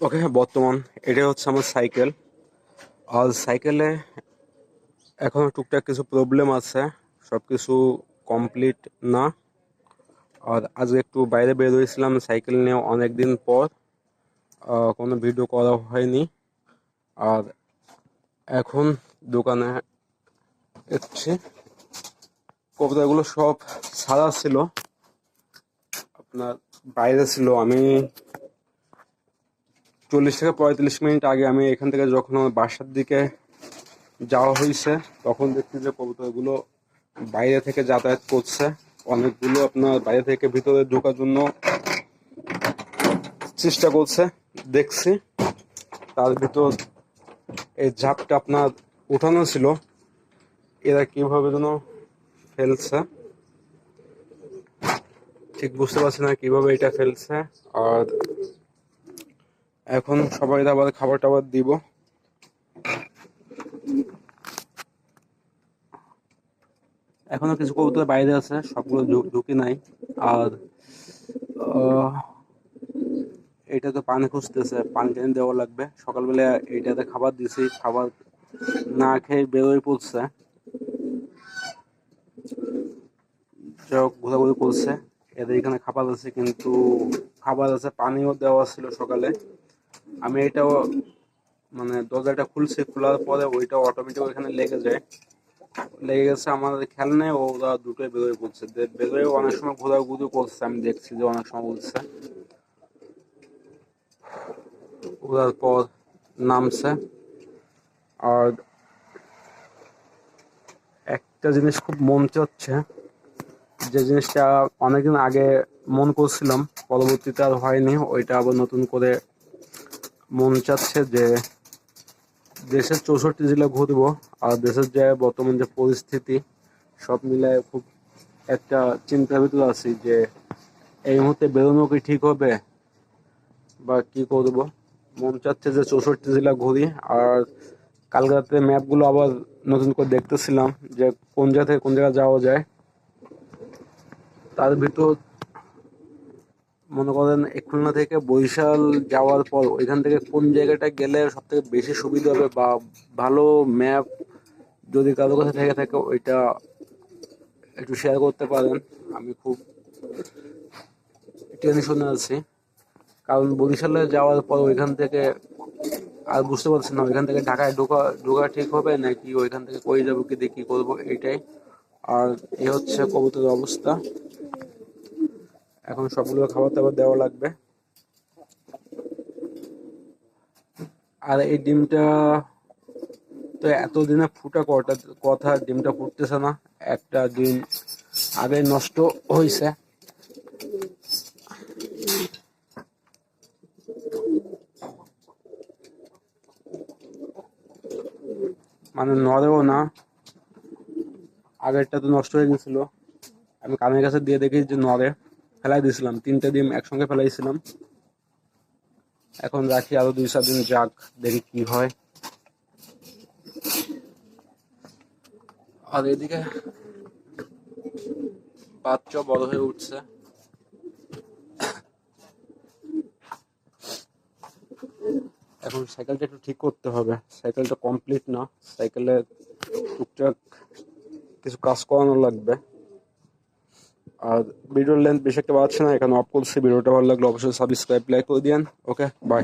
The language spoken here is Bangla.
ওকে বর্তমান এটা হচ্ছে আমার সাইকেল আর সাইকেলে এখনও টুকটাক কিছু প্রবলেম আছে সব কিছু কমপ্লিট না। আর আজকে একটু বাইরে বের হয়েছিলাম সাইকেল নিয়ে অনেক দিন পর কোনো ভিডিও করা হয়নি। আর এখন দোকানে এসছি। কবিতাগুলো সব সারা ছিল, আপনার বাইরে ছিল, আমি চল্লিশ থেকে পঁয়তাল্লিশ মিনিট আগে আমি এখান থেকে যখন আমার বাসার দিকে যাওয়া হয়েছে, তখন দেখছি যে কবুতরগুলো বাইরে থেকে যাতায়াত করছে। অনেকগুলো আপনার বাইরে থেকে ভিতরে ঢোকার জন্য চেষ্টা করছে। দেখছি তার ভিতর এই ঝাপটা আপনার উঠানো ছিল। এরা কীভাবে যেন ফেলছে, ঠিক বুঝতে পারছি না কীভাবে এটা ফেলছে। আর এখন সবাই আবার খাবার টাবার দিব। এখনও কিছু কবুতর বাইরে আছে, সবগুলো ঢুকে নাই। আর এটা তো পানি খুঁজতেছে, পানি টানি দেওয়া লাগবে। সকালবেলা এইটাতে খাবার দিছি, খাবার না খেয়ে বেরোয় পড়ছে। যাই হোক, ঘোরাঘুরি করছে। এদের এখানে খাবার আছে, কিন্তু খাবার আছে, পানিও দেওয়া ছিল সকালে। আমি এটাও মানে দরজাটা খুলছি, খোলার পরে ওইটা অটোমেটিক ওইখানে লেগে যায়। লেগে গেছে আমাদের খেয়াল নেই ওরা দুটোই বেরোয় পড়ছে। বেরোয় অনেক সময় ঘোরাঘুরি করছে, আমি দেখছি যে অনেক সময় উঠছে। ওঠার পর নামছে। আর একটা জিনিস খুব মন চাচ্ছে, যে জিনিসটা অনেকদিন আগে মন করছিলাম, পরবর্তীতে আর হয়নি, ওইটা আবার নতুন করে মন চাচ্ছে যে দেশের চৌষট্টি জেলা ঘুরবো আর দেশের যে বর্তমান যে পরিস্থিতি, সব মিলায় খুব একটা চিন্তার ভিতরে আছি যে এই মুহূর্তে বেরোনো কি ঠিক হবে বা কি করব মন চাচ্ছে যে চৌষট্টি জেলা ঘুরি, আর কাল রাতে ম্যাপগুলো আবার নতুন করে দেখতেছিলাম যে কোন জায়গা থেকে কোন জায়গায় যাওয়া যায়। তার ভিতর মনে করেন খুলনা থেকে বরিশাল যাওয়ার পর ওইখান থেকে কোন জায়গাটা গেলে সব থেকে বেশি সুবিধা হবে বা ভালো ম্যাপ যদি কারও কাছে থেকে থাকে, ওইটা একটু শেয়ার করতে পারেন। আমি খুব টেনশনে আছি। কারণ বরিশালে যাওয়ার পর ওইখান থেকে আর বুঝতে পারছি না, ওইখান থেকে ঢাকায় ঢোকা ঢোকা ঠিক হবে নাকি ওইখান থেকে কই যাব, কি দিয়ে কি করব, এইটাই। আর এই হচ্ছে কবুতরের অবস্থা। এখন সবগুলো খাবার দাবার দেওয়া লাগবে। আর এই ডিমটা তো এতদিনে ফুটা কটা কথা, ডিমটা ফুটতেছে না। একটা ডিম আগে নষ্ট হয়েছে মানে নড়েও না। আগেরটা তো নষ্ট হয়ে গেছিল। আমি কানের কাছে দিয়ে দেখি যে নড়ে। ফেলাই দিয়েছিলাম, তিনটে ডিম একসঙ্গে ফেলাইছিলাম। এখন রাখি আরও দুই চার দিন যাক, দেখি কি হয়। আর এদিকে বাচ্চা বড় হয়ে উঠছে। এখন সাইকেলটা একটু ঠিক করতে হবে। সাইকেলটা কমপ্লিট না সাইকেলে টুকটাক কিছু কাজ করানো লাগবে। আর ভিডিওর লেন্থ বেশি একটা বাড়ছে না, এখানে অফ করছি, ভিডিওটা ভালো লাগল অবশ্যই সাবস্ক্রাইব লাইক করে দিন ওকে বাই